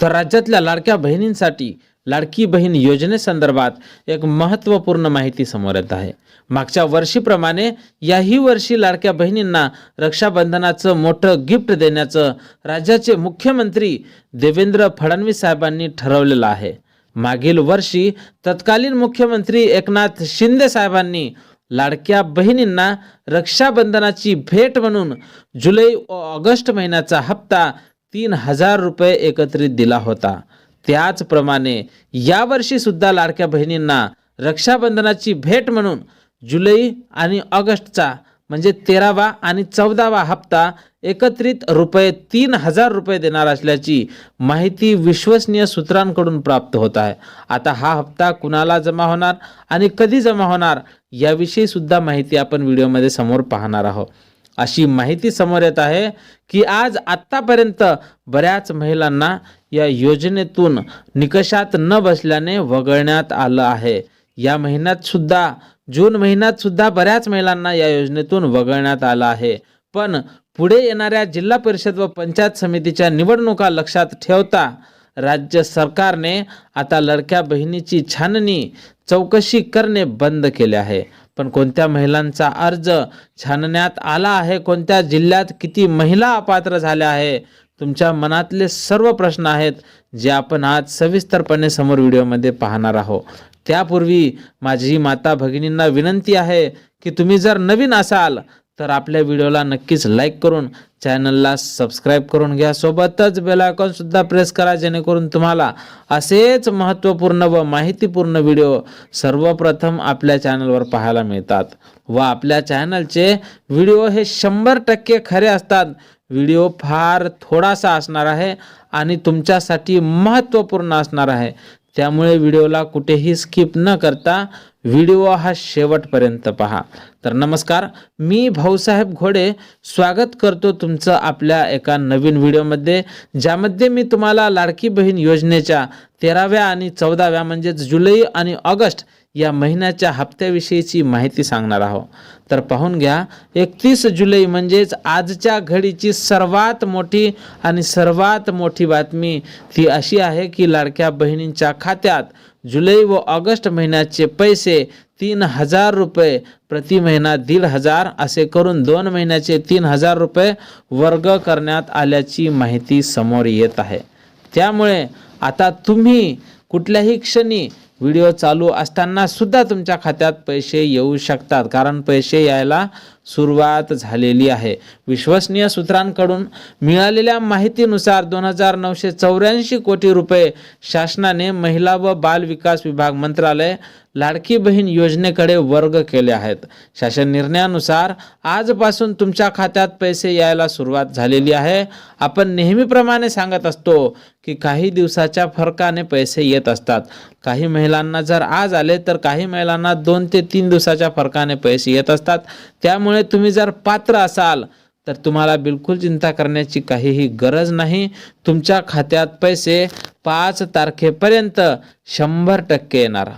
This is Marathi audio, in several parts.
तर राज्यातल्या लाडक्या बहिणींसाठी लाडकी बहीण योजनेसंदर्भात एक महत्त्वपूर्ण माहिती समोर येत आहे. मागच्या वर्षीप्रमाणे याही वर्षी लाडक्या बहिणींना रक्षाबंधनाचं मोठं गिफ्ट देण्याचं राज्याचे मुख्यमंत्री देवेंद्र फडणवीस साहेबांनी ठरवलेलं आहे. मागील वर्षी तत्कालीन मुख्यमंत्री एकनाथ शिंदे साहेबांनी लाडक्या बहिणींना रक्षाबंधनाची भेट म्हणून जुलै व ऑगस्ट महिन्याचा हप्ता तीन हजार रुपये एकत्रित दिला होता. त्याचप्रमाणे यावर्षी सुद्धा लाडक्या बहिणींना रक्षाबंधनाची भेट म्हणून जुलै आणि ऑगस्टचा म्हणजे तेरावा आणि चौदावा हप्ता एकत्रित रुपये तीन हजार रुपये देणार असल्याची माहिती विश्वसनीय सूत्रांकडून प्राप्त होत आहे. आता हा हप्ता कुणाला जमा होणार आणि कधी जमा होणार याविषयी सुद्धा माहिती आपण व्हिडिओमध्ये समोर पाहणार आहोत. अशी माहिती समोर येत आहे की आज आत्तापर्यंत बऱ्याच महिलांना या योजनेतून निकषात न बसल्याने वगळण्यात आलं आहे. या महिन्यात सुद्धा जून महिन्यात सुद्धा बऱ्याच महिलांना या योजनेतून वगळण्यात आलं आहे. पण पुढे येणाऱ्या जिल्हा परिषद व पंचायत समितीच्या निवडणुका लक्षात ठेवता राज्य सरकारने आता लडक्या बहिणीची छाननी चौकशी करणे बंद केले आहे. पण कोणत्या महिलांचा अर्ज छानण्यात आला आहे? कोणत्या जिल्ह्यात किती महिला अपात्र झाल्या आहे? तुमच्या मनातले सर्व प्रश्न आहेत जे आपण आज सविस्तरपणे समोर व्हिडिओमध्ये पाहणार आहोत. त्यापूर्वी माझी माता भगिनींना विनंती आहे की तुम्ही जर नवीन असाल तर आपल्या व्हिडिओला नक्कीच लाईक करून चॅनलला सबस्क्राईब करून घ्या. सोबतच बेल प्रेस करा जेणेकरून तुम्हाला असेच महत्त्वपूर्ण व माहितीपूर्ण व्हिडिओ सर्वप्रथम आपल्या चॅनलवर पाहायला मिळतात. व आपल्या चॅनलचे व्हिडिओ हे शंभर टक्के खरे असतात. व्हिडिओ फार थोडासा असणार आहे आणि तुमच्यासाठी महत्त्वपूर्ण असणार आहे. त्यामुळे व्हिडिओला कुठेही स्किप न करता व्हिडिओ हा शेवटपर्यंत पहा. तर नमस्कार मी भाऊसाहेब घोडे स्वागत करतो तुमचं आपल्या एका नवीन व्हिडिओमध्ये ज्यामध्ये मी तुम्हाला लाडकी बहीण योजनेच्या तेराव्या आणि चौदाव्या म्हणजेच जुलै आणि ऑगस्ट या महिन्याच्या हप्त्याविषयीची माहिती सांगणार आहोत. तर पाहून घ्या एकतीस जुलै म्हणजेच आजच्या घडीची सर्वात मोठी आणि सर्वात मोठी बातमी ती अशी आहे की लाडक्या बहिणींच्या खात्यात जुलै व ऑगस्ट महिन्याचे पैसे तीन हजार रुपये प्रति महिना दीड हजार असे करून दोन महिन्याचे तीन हजार रुपये वर्ग करण्यात आल्याची माहिती समोर येत आहे. त्यामुळे आता तुम्ही कुठल्याही क्षणी व्हिडिओ चालू असताना सुद्धा तुमच्या खात्यात पैसे येऊ शकतात. कारण पैसे यायला सुरुवात झालेली आहे. विश्वसनीय सूत्रांकडून मिळालेल्या माहितीनुसार दोन हजार नऊशे चौऱ्याऐंशी कोटी रुपये शासनाने महिला व बाल विकास विभाग मंत्रालय लाडकी बहीण योजनेकडे वर्ग केले आहेत. शासन निर्णयानुसार आजपासून तुमच्या खात्यात पैसे यायला सुरुवात झालेली आहे. आपण नेहमीप्रमाणे सांगत असतो की काही दिवसाच्या फरकाने पैसे येत असतात. काही महिलांना जर आज आले तर काही महिलांना दोन ते तीन दिवसाच्या फरकाने पैसे येत असतात. त्यामुळे तुम्ही जर पात्र असाल तर तुम्हाला बिलकुल चिंता करण्याची काहीही गरज नाही. तुमच्या खात्यात पैसे पाच तारखेपर्यंत शंभर टक्के येणार.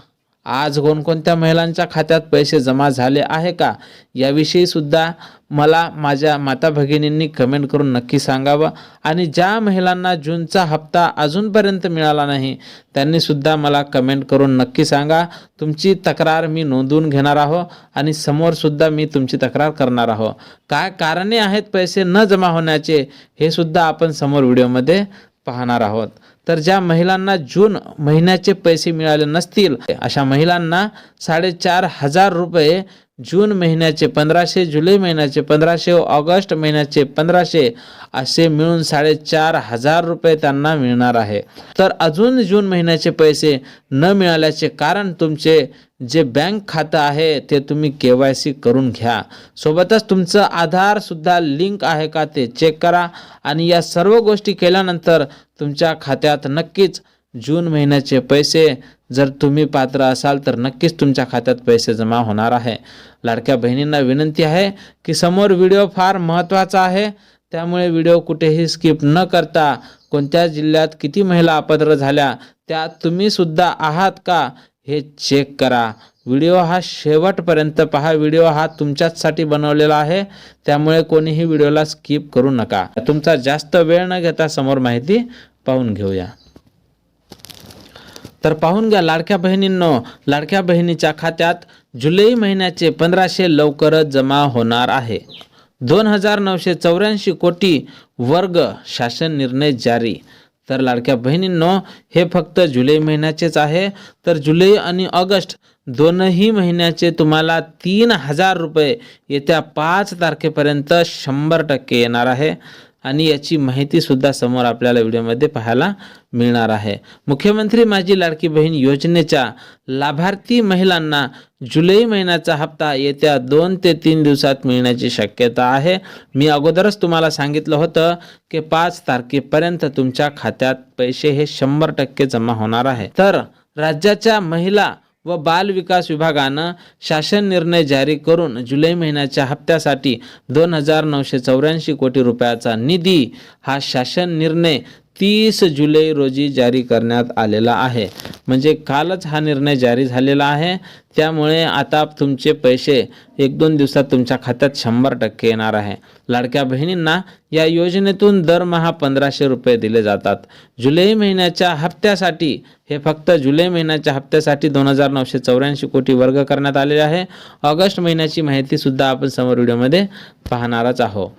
आज कोणकोणत्या महिलांच्या खात्यात पैसे जमा झाले आहे का? याविषयी सुद्धा मला माझ्या माता भगिनींनी कमेंट करून नक्की सांगावं. आणि ज्या महिलांना जूनचा हप्ता अजूनपर्यंत मिळाला नाही त्यांनी सुद्धा मला कमेंट करून नक्की सांगा. तुमची तक्रार मी नोंदवून घेणार आहो आणि समोरसुद्धा मी तुमची तक्रार करणार आहो. काय कारणे आहेत पैसे न जमा होण्याचे हे सुद्धा आपण समोर व्हिडिओमध्ये पाहणार आहोत. तर ज्या महिलांना जून महिन्याचे पैसे मिळाले नसतील अशा महिलांना साडेचार हजार रुपये जून महिन्याचे पंधराशे जुलै महिन्याचे पंधराशे ऑगस्ट महिन्याचे पंधराशे असे मिळून साडेचार हजार रुपये त्यांना मिळणार आहे. तर अजून जून महिन्याचे पैसे न मिळाल्याचे कारण तुमचे जे बँक खातं आहे ते तुम्ही के वाय सी करून घ्या. सोबतच तुमचं आधारसुद्धा लिंक आहे का ते चेक करा. आणि या सर्व गोष्टी केल्यानंतर तुमच्या खात्यात नक्कीच जून महिन्याचे पैसे जर तुम्ही पात्र असाल तर नक्कीच तुमच्या खात्यात पैसे जमा होणार आहे. लाडक्या बहिणींना विनंती आहे की समोर व्हिडिओ फार महत्त्वाचा आहे. त्यामुळे व्हिडिओ कुठेही स्किप न करता कोणत्या जिल्ह्यात किती महिला अपात्र झाल्या त्यात तुम्ही सुद्धा आहात का? हे चेक करा. व्हिडिओ हा शेवटपर्यंत पहा. व्हिडिओ हा तुमच्याचसाठी बनवलेला आहे. त्यामुळे कोणीही व्हिडिओला स्किप करू नका. तुमचा जास्त वेळ न घेता समोर माहिती पाहून घेऊया. तर पाहून घ्या लाडक्या बहिणींनो. लाडक्या बहिणीच्या खात्यात जुलै महिन्याचे पंधराशे लवकरच जमा होणार आहे. दोन हजार नऊशे चौऱ्याऐंशी कोटी वर्ग शासन निर्णय जारी. तर लाडक्या बहिणींनो हे फक्त जुलै महिन्याचेच आहे. तर जुलै आणि ऑगस्ट दोनही महिन्याचे तुम्हाला तीन हजार रुपये येत्या पाच तारखेपर्यंत शंभर टक्के येणार आहे. आणि याची माहितीसुद्धा समोर आपल्याला व्हिडिओमध्ये पाहायला मिळणार आहे. मुख्यमंत्री माझी लाडकी बहीण योजनेच्या लाभार्थी महिलांना जुलै महिन्याचा हप्ता येत्या दोन ते तीन दिवसात मिळण्याची शक्यता आहे. मी अगोदरच तुम्हाला सांगितलं होतं की पाच तारखेपर्यंत तुमच्या खात्यात पैसे हे शंभर टक्के जमा होणार आहे. तर राज्याच्या महिला व बाल विकास विभागानं शासन निर्णय जारी करून जुलै महिन्याच्या हप्त्यासाठी दोन हजार नऊशे चौऱ्याऐंशी कोटी रुपयाचा निधी हा शासन निर्णय तीस जुलै रोजी जारी करण्यात आलेला आहे. म्हणजे कालच हा निर्णय जारी झालेला आहे. त्यामुळे आता तुमचे पैसे एक दोन दिवसात तुमच्या खात्यात शंभर टक्के येणार आहे. लाडक्या बहिणींना या योजनेतून दरमहा पंधराशे रुपये दिले जातात. जुलै महिन्याच्या हप्त्यासाठी हे फक्त जुलै महिन्याच्या हप्त्यासाठी दोन हजार नऊशे चौऱ्याऐंशी कोटी वर्ग करण्यात आलेले आहे. ऑगस्ट महिन्याची माहितीसुद्धा आपण समोर व्हिडिओमध्ये पाहणारच आहोत.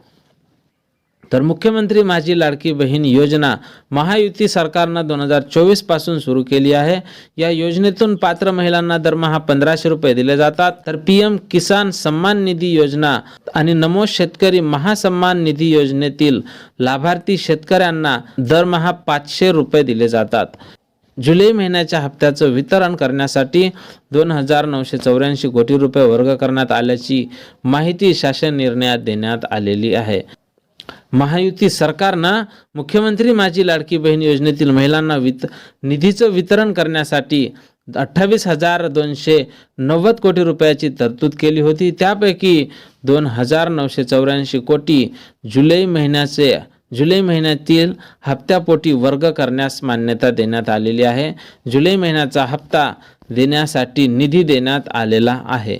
तर मुख्यमंत्री माझी लाडकी बहीण योजना महायुती सरकारनं दोन हजार चोवीसपासून सुरू केली आहे. या योजनेतून पात्र महिलांना दरमहा पंधराशे रुपये दिले जातात. तर पी एम किसान सन्मान निधी योजना आणि नमो शेतकरी महासन्मान निधी योजनेतील लाभार्थी शेतकऱ्यांना दरमहा पाचशे रुपये दिले जातात. जुलै महिन्याच्या हप्त्याचं वितरण करण्यासाठी दोन हजार नऊशे चौऱ्याऐंशी कोटी रुपये वर्ग करण्यात आल्याची माहिती शासन निर्णयात देण्यात आलेली आहे. महायुती सरकारनं मुख्यमंत्री माझी लाडकी बहीण योजनेतील महिलांना वित निधीचं वितरण करण्यासाठी अठ्ठावीस हजार दोनशे नव्वद कोटी रुपयाची तरतूद केली होती. त्यापैकी दोन हजार नऊशे चौऱ्याऐंशी कोटी जुलै महिन्याचे जुलै महिन्यातील हप्त्यापोटी वर्ग करण्यास मान्यता देण्यात आलेली आहे. जुलै महिन्याचा हप्ता देण्यासाठी निधी देण्यात आलेला आहे.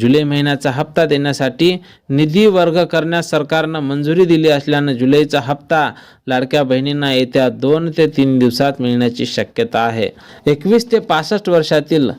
जुलै महिन्याचा हप्ता देण्यासाठी निधी वर्ग करण्यास सरकारनं मंजुरी दिली असल्यानं जुलैचा हप्ता लाडक्या बहिणींना येत्या दोन ते तीन दिवसात मिळण्याची शक्यता आहे. एकवीस ते पासष्ट वर्षातील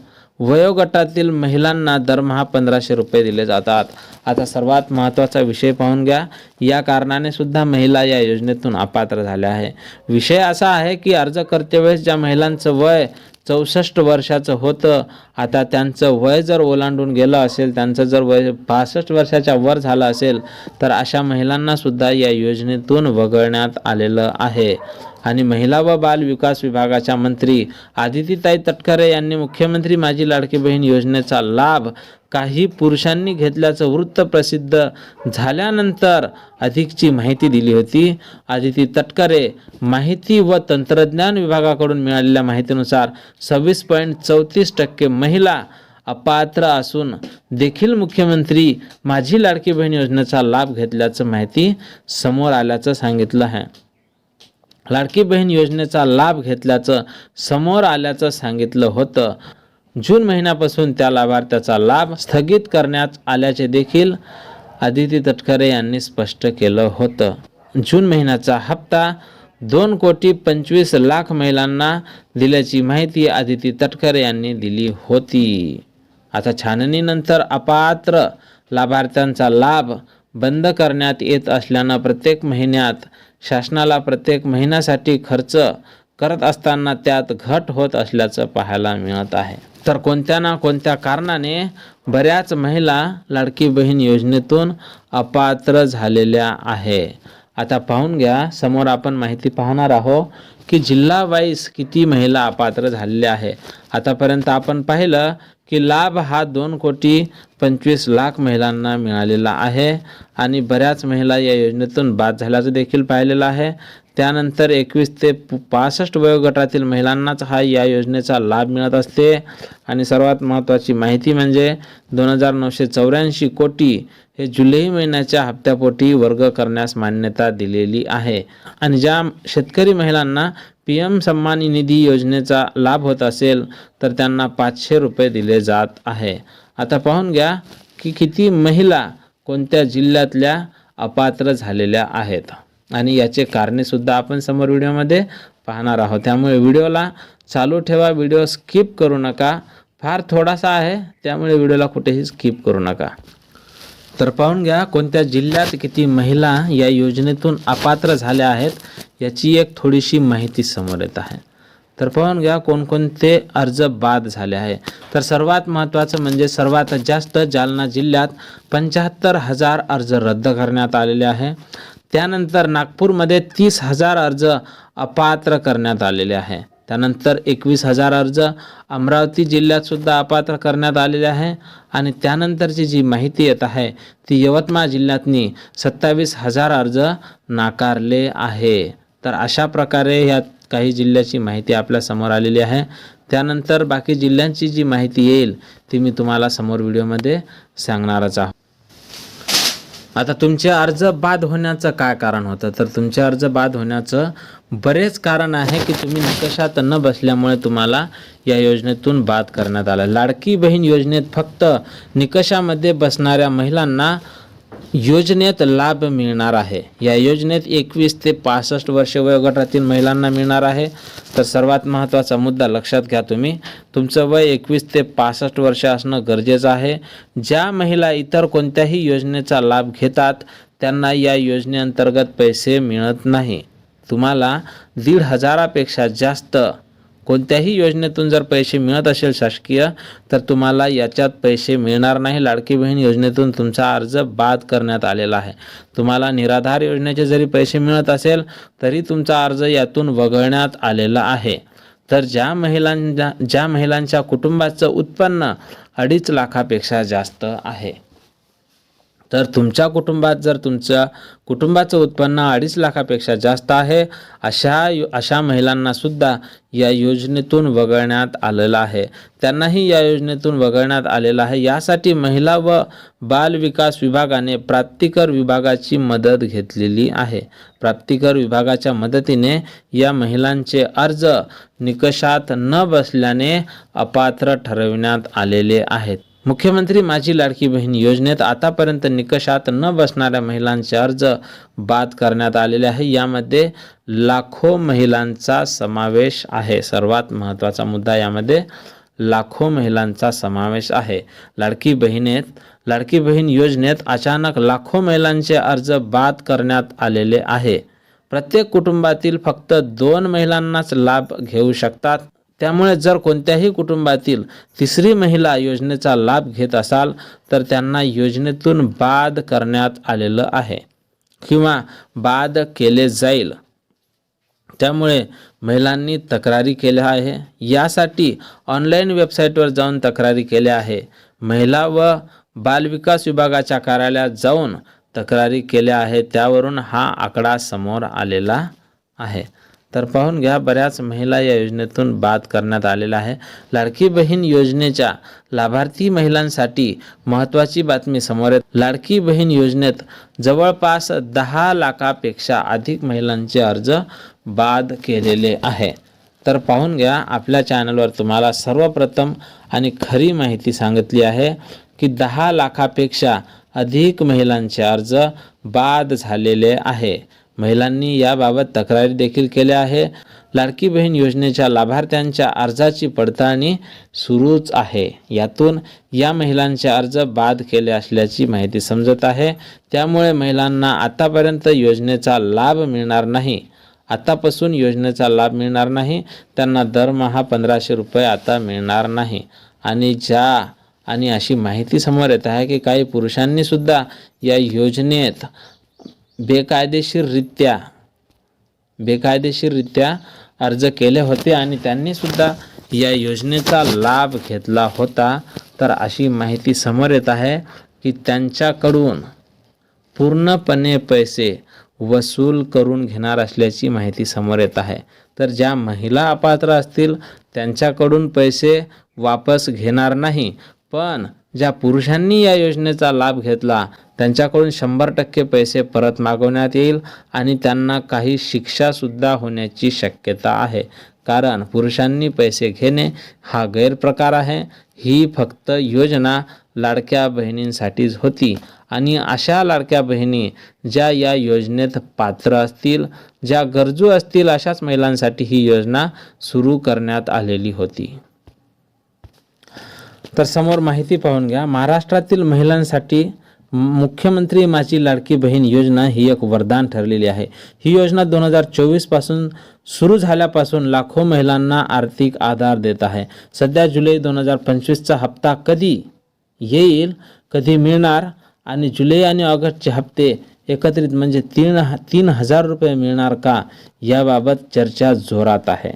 वयोगटातील महिलांना दरमहा पंधराशे रुपये दिले जातात. आता सर्वात महत्त्वाचा विषय पाहून घ्या. या कारणाने सुद्धा महिला या योजनेतून अपात्र झाल्या आहे. विषय असा आहे की अर्ज करतेवेळेस ज्या महिलांचं वय चौसष्ट वर्षाचं होतं आता त्यांचं वय जर ओलांडून गेलं असेल त्यांचं जर वय पासष्ट वर्षाच्या वर झालं असेल तर अशा महिलांना सुद्धा या योजनेतून वगळण्यात आलेलं आहे. आणि महिला व बाल विकास विभागाच्या मंत्री आदितीताई तटकरे यांनी मुख्यमंत्री माझी लाडकी बहीण योजनेचा लाभ काही पुरुषांनी घेतल्याचं वृत्त प्रसिद्ध झाल्यानंतर अधिकची माहिती दिली होती. आदिती तटकरे माहिती व तंत्रज्ञान विभागाकडून मिळालेल्या माहितीनुसार सव्वीस पॉईंट चौतीस टक्के महिला अपात्र असून देखील मुख्यमंत्री माझी लाडकी बहीण योजनेचा लाभ घेतल्याचं माहिती समोर आल्याचं सांगितलं आहे. लाडकी बहीण योजनेचा लाभ घेतल्याचं समोर आल्याचं सांगितलं होतं. जून महिन्यापासून त्या लाभार्थ्याचा लाभ स्थगित करण्यात आल्याचे देखील आदिती तटकरे यांनी स्पष्ट केलं होतं. जून महिन्याचा हप्ता दोन कोटी पंचवीस लाख महिलांना दिल्याची माहिती आदिती तटकरे यांनी दिली होती. आता छाननीनंतर अपात्र लाभार्थ्यांचा लाभ बंद करण्यात येत असल्यानं प्रत्येक महिन्यात शासनाला प्रत्येक महिन्यासाठी खर्च करत असताना त्यात घट होत असल्याचं पाहायला मिळत आहे. तर कोणत्या ना कोणत्या कारणाने बऱ्याच महिला लाडकी बहीण योजनेतून अपात्र झालेल्या आहे? आता पाहून घ्या. समोर आपण माहिती पाहणार आहोत की जिल्हा वाईस किती महिला अपात्र झालेल्या आहे. आतापर्यंत आपण पाहिलं की लाभ हा दोन कोटी पंचवीस लाख महिलांना मिळालेला आहे आणि बऱ्याच महिला या योजनेतून बाद झाल्याचं देखील पाहिलेलं आहे. त्यानंतर एकवीस ते पासष्ट वयोगटातील महिलांनाच हा या योजनेचा लाभ मिळत असते. आणि सर्वात महत्त्वाची माहिती म्हणजे दोन हजार नऊशे चौऱ्याऐंशी कोटी हे जुलै महिन्याच्या हप्त्यापोटी वर्ग करण्यास मान्यता दिलेली आहे. आणि ज्या शेतकरी महिलांना पी एम सन्मान निधी योजनेचा लाभ होत असेल तर त्यांना पाचशे रुपये दिले जात आहे. आता पाहून घ्या की किती महिला कोणत्या जिल्ह्यातल्या अपात्र झालेल्या आहेत. आणि याचे कारणेसुद्धा आपण समोर व्हिडिओमध्ये पाहणार आहोत. त्यामुळे व्हिडिओला चालू ठेवा व्हिडिओ स्किप करू नका. फार थोडासा आहे त्यामुळे व्हिडिओला कुठेही स्किप करू नका. तर पाहून घ्या कोणत्या जिल्ह्यात किती महिला या योजनेतून अपात्र झाल्या आहेत याची एक थोडीशी माहिती समोर येत आहे. तर पाहून घ्या कोणकोणते अर्ज बाद झाले आहे. तर सर्वात महत्त्वाचं म्हणजे सर्वात जास्त जालना जिल्ह्यात पंच्याहत्तर हजार अर्ज रद्द करण्यात आलेले आहे. त्यानंतर नागपूरमध्ये तीस हजार अर्ज अपात्र करण्यात आलेले आहे. त्यानंतर एकवीस हजार अर्ज अमरावती जिल्ह्यातसुद्धा अपात्र करण्यात आलेले आहे आणि त्यानंतरची जी माहिती येत आहे ती यवतमाळ जिल्ह्यातनी सत्तावीस हजार अर्ज नाकारले आहे. तर अशा प्रकारे ह्या काही जिल्ह्याची माहिती आपल्यासमोर आलेली आहे. त्यानंतर बाकी जिल्ह्यांची जी माहिती येईल ती मी तुम्हाला समोर व्हिडिओमध्ये सांगणारच आहोत. आता तुमचे अर्ज बाद होण्याचं काय कारण होतं? तर तुमचे अर्ज बाद होण्याचं बरेच कारण आहे की तुम्ही निकषात न बसल्यामुळे तुम्हाला या योजनेतून बाद करण्यात आलं. लाडकी बहीण योजनेत फक्त निकषामध्ये बसणाऱ्या महिलांना योजनेत लाभ मिळणार आहे. या योजनेत एकवीस ते पासष्ट वर्षे वयोगटातील महिलांना मिळणार आहे. तर सर्वात महत्त्वाचा मुद्दा लक्षात घ्या तुम्ही. तुमचं वय एकवीस ते पासष्ट वर्ष असणं गरजेचं आहे. ज्या महिला इतर कोणत्याही योजनेचा लाभ घेतात त्यांना या योजनेअंतर्गत पैसे मिळत नाही. तुम्हाला दीड हजारापेक्षा जास्त कोणत्याही योजनेतून जर पैसे मिळत असेल शासकीय तर तुम्हाला याच्यात पैसे मिळणार नाही. लाडकी बहीण योजनेतून तुमचा अर्ज बाद करण्यात आलेला आहे. तुम्हाला निराधार योजनेचे जरी पैसे मिळत असेल तरी तुमचा अर्ज यातून वगळण्यात आलेला आहे. तर ज्या महिलांच्या ज्या महिलांच्या कुटुंबाचं उत्पन्न अडीच लाखापेक्षा जास्त आहे. तर तुमच्या कुटुंबात जर तुमच्या कुटुंबाचं उत्पन्न अडीच लाखापेक्षा जास्त आहे अशा यो अशा महिलांनासुद्धा या योजनेतून वगळण्यात आलेलं आहे. त्यांनाही या योजनेतून वगळण्यात आलेलं आहे. यासाठी महिला व बाल विकास विभागाने प्राप्तिकर विभागाची मदत घेतलेली आहे. प्राप्तिकर विभागाच्या मदतीने या महिलांचे अर्ज निकषात न बसल्याने अपात्र ठरविण्यात आलेले आहेत. मुख्यमंत्री माझी लाडकी बहीण योजनेत आतापर्यंत निकषात न बसणाऱ्या महिलांचे अर्ज बाद करण्यात आलेले आहे. यामध्ये लाखो महिलांचा समावेश आहे. सर्वात महत्त्वाचा मुद्दा यामध्ये लाखो महिलांचा समावेश आहे. लाडकी बहिणीत लाडकी बहीण योजनेत अचानक लाखो महिलांचे अर्ज बाद करण्यात आलेले आहे. प्रत्येक कुटुंबातील फक्त दोन महिलांनाच लाभ घेऊ शकतात. त्यामुळे जर कोणत्याही कुटुंबातील तिसरी महिला योजनेचा लाभ घेत असाल तर त्यांना योजनेतून बाद करण्यात आलेलं आहे किंवा बाद केले जाईल. त्यामुळे महिलांनी तक्रारी केल्या आहे. यासाठी ऑनलाईन वेबसाईटवर जाऊन तक्रारी केल्या आहे. महिला व बालविकास विभागाच्या कार्यालयात जाऊन तक्रारी केल्या आहे त्यावरून हा आकडा समोर आलेला आहे. तर पाहून घ्या बऱ्याच महिला या योजनेतून बाद करण्यात आलेला आहे. लाडकी बहीण योजनेच्या लाभार्थी महिलांसाठी महत्त्वाची बातमी समोर येत. लाडकी बहीण योजनेत जवळपास दहा लाखापेक्षा अधिक महिलांचे अर्ज बाद केलेले आहे. तर पाहून घ्या आपल्या चॅनलवर तुम्हाला सर्वप्रथम आणि खरी माहिती सांगितली आहे की दहा लाखापेक्षा अधिक महिलांचे अर्ज बाद झालेले आहे. महिलांनी याबाबत तक्रारी देखील केल्या आहे लाडकी बहीण योजनेच्या लाभार्थ्यांच्या अर्जाची पडताळणी सुरूच आहे. यातून या महिलांचे अर्ज बाद केले असल्याची माहिती समजत आहे. त्यामुळे महिलांना आतापर्यंत योजनेचा लाभ मिळणार नाही. आतापासून योजनेचा लाभ मिळणार नाही. त्यांना दरमहा पंधराशे रुपये आता मिळणार नाही. आणि ज्या आणि अशी माहिती समोर येत आहे की काही पुरुषांनीसुद्धा या योजनेत बेकायदेशीररित्या बेकायदेशीररित्या अर्ज केले होते आणि त्यांनीसुद्धा या योजनेचा लाभ घेतला होता. तर अशी माहिती समोर येत आहे की त्यांच्याकडून पूर्णपणे पैसे वसूल करून घेणार असल्याची माहिती समोर येत आहे. तर ज्या महिला अपात्र असतील त्यांच्याकडून पैसे वापस घेणार नाही पण ज्या पुरुषांनी या योजनेचा लाभ घेतला त्यांच्याकडून शंभर टक्के पैसे परत मागवण्यात येईल आणि त्यांना काही शिक्षासुद्धा होण्याची शक्यता आहे. कारण पुरुषांनी पैसे घेणे हा गैरप्रकार आहे. ही फक्त योजना लाडक्या बहिणींसाठीच होती आणि अशा लाडक्या बहिणी ज्या या योजनेत पात्र असतील ज्या गरजू असतील अशाच महिलांसाठी ही योजना सुरू करण्यात आलेली होती. तर समोर माहिती पाहून घ्या. महाराष्ट्रातील महिलांसाठी मुख्यमंत्री माझी लाडकी बहीण योजना ही एक वरदान ठरलेली आहे. ही योजना दोन हजार चोवीसपासून सुरू झाल्यापासून लाखो महिलांना आर्थिक आधार देत आहे. सध्या जुलै दोन हजार पंचवीसचा हप्ता कधी येईल कधी मिळणार आणि जुलै आणि ऑगस्टचे हप्ते एकत्रित म्हणजे तीन तीन हजार रुपये मिळणार का याबाबत चर्चा जोरात आहे.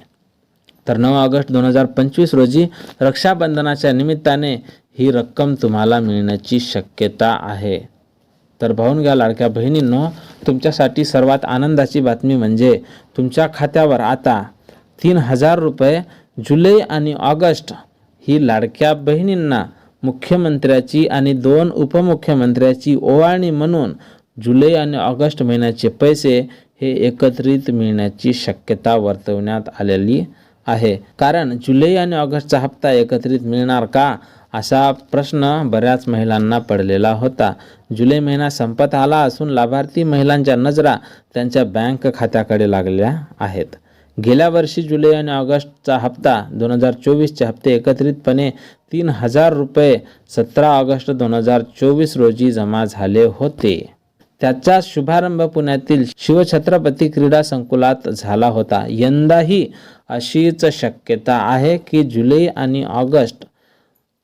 तर नऊ ऑगस्ट दोन हजार पंचवीस रोजी रक्षाबंधनाच्या निमित्ताने ही रक्कम तुम्हाला मिळण्याची शक्यता आहे. तर पाहून घ्या लाडक्या बहिणींनो तुमच्यासाठी सर्वात आनंदाची बातमी म्हणजे तुमच्या खात्यावर आता तीन हजार रुपये जुलै आणि ऑगस्ट ही लाडक्या बहिणींना मुख्यमंत्र्याची आणि दोन उपमुख्यमंत्र्याची ओवाळणी म्हणून जुलै आणि ऑगस्ट महिन्याचे पैसे हे एकत्रित मिळण्याची शक्यता वर्तवण्यात आलेली आहे. कारण जुलै आणि ऑगस्टचा हप्ता एकत्रित मिळणार का? असा प्रश्न बऱ्याच महिलांना पडलेला होता. जुलै महिना संपत आला असून लाभार्थी महिलांच्या नजरा त्यांच्या बँक खात्याकडे लागल्या आहेत. गेल्या वर्षी जुलै आणि ऑगस्टचा हप्ता दोन हजार चोवीसचे हप्ते एकत्रितपणे तीन हजार रुपये सतरा ऑगस्ट दोन हजार चोवीस रोजी जमा झाले होते. त्याचा शुभारंभ पुण्यातील शिवछत्रपती क्रीडा संकुलात झाला होता. यंदाही अशीच शक्यता आहे की जुलै आणि ऑगस्ट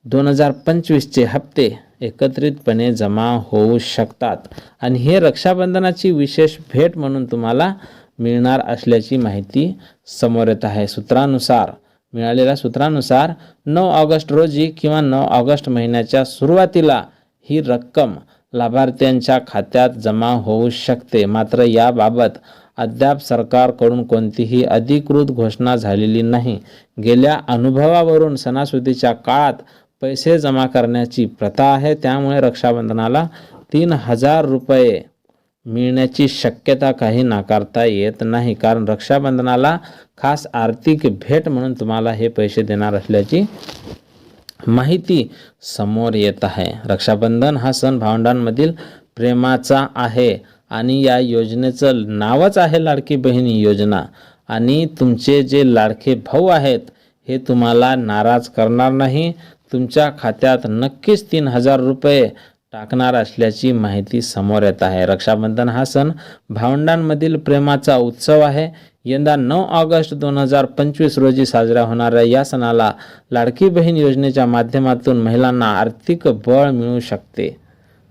दोन हजार पंचवीसचे हप्ते एकत्रितपणे जमा होऊ शकतात. आणि हे रक्षाबंधनाची विशेष भेट म्हणून तुम्हाला मिळणार असल्याची माहिती समोर येत आहे. सूत्रानुसार मिळालेल्या सूत्रानुसार नऊ ऑगस्ट रोजी किंवा नऊ ऑगस्ट महिन्याच्या सुरुवातीला ही रक्कम लाभार्थ्यांच्या खात्यात जमा होऊ शकते. मात्र याबाबत अद्याप सरकारकडून कोणतीही अधिकृत घोषणा झालेली नाही. गेल्या अनुभवावरून सणासुदीच्या काळात पैसे जमा करण्याची प्रथा आहे. त्यामुळे रक्षाबंधनाला तीन हजार रुपये मिळण्याची शक्यता काही नाकारता येत नाही. कारण रक्षाबंधनाला खास आर्थिक भेट म्हणून तुम्हाला हे पैसे देणार असल्याची माहिती समोर येत आहे. रक्षाबंधन हा सण भावंडांमधील प्रेमाचा आहे आणि या योजनेचं नावच आहे लाडकी बहिणी योजना. आणि तुमचे जे लाडके भाऊ आहेत हे तुम्हाला नाराज करणार नाही. तुमच्या खात्यात नक्कीच तीन हजार रुपये टाकणार असल्याची माहिती समोर येत आहे. रक्षाबंधन हा सण भावंडांमधील प्रेमाचा उत्सव आहे. यंदा नऊ ऑगस्ट दोन हजार पंचवीस रोजी साजरा होणाऱ्या या सणाला लाडकी बहीण योजनेच्या माध्यमातून महिलांना आर्थिक बळ मिळू शकते.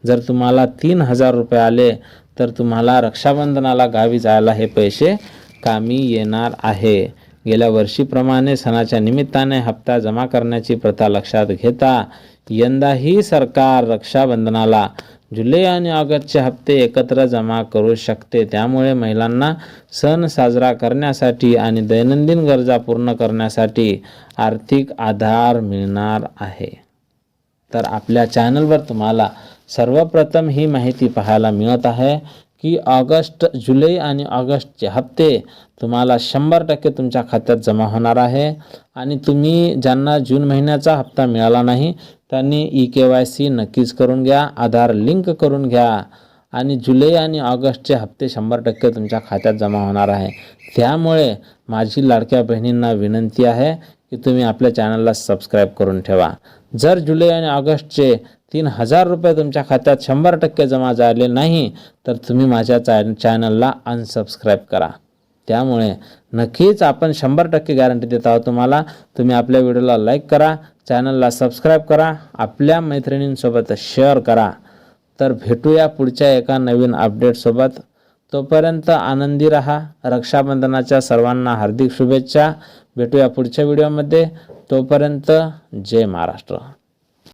जर तुम्हाला तीन हजार रुपये आले तर तुम्हाला रक्षाबंधनाला गावी जायला हे पैसे कामी येणार आहे. गेल्या वर्षीप्रमाणे सणाच्या निमित्ताने हप्ता जमा करण्याची प्रथा लक्षात घेता यंदाही सरकार रक्षाबंधनाला जुलै आणि ऑगस्टचे हप्ते एकत्र जमा करू शकते. त्यामुळे महिलांना सण साजरा करण्यासाठी आणि दैनंदिन गरजा पूर्ण करण्यासाठी आर्थिक आधार मिळणार आहे. तर आपल्या चॅनलवर तुम्हाला सर्वप्रथम ही माहिती पाहायला मिळत आहे. की ऑगस्ट जुलै आणि ऑगस्टचे हप्ते तुम्हाला शंभर टक्के तुमच्या खात्यात जमा होणार आहे. आणि तुम्ही ज्यांना जून महिन्याचा हप्ता मिळाला नाही त्यांनी ई के वाय सी नक्कीच करून घ्या आधार लिंक करून घ्या. आणि जुलै आणि ऑगस्टचे हप्ते शंभर टक्के तुमच्या खात्यात जमा होणार आहे. त्यामुळे माझी लाडक्या बहिणींना विनंती आहे की तुम्ही आपल्या चॅनलला सबस्क्राईब करून ठेवा. जर जुलै आणि ऑगस्टचे तीन हजार रुपये तुमच्या खात्यात शंभर टक्के जमा झाले नाही तर तुम्ही माझ्या चॅ चॅनलला अनसबस्क्राईब करा. त्यामुळे नक्कीच आपण शंभर टक्के गॅरंटी देत आहोत तुम्हाला. तुम्ही आपल्या व्हिडिओला लाईक करा चॅनलला सबस्क्राईब करा आपल्या मैत्रिणींसोबत शेअर करा. तर भेटूया पुढच्या एका नवीन अपडेटसोबत तोपर्यंत आनंदी रहा रक्षाबंधनाच्या सर्वांना हार्दिक शुभेच्छा. भेटूया पुढच्या व्हिडिओमध्ये तोपर्यंत जय महाराष्ट्र.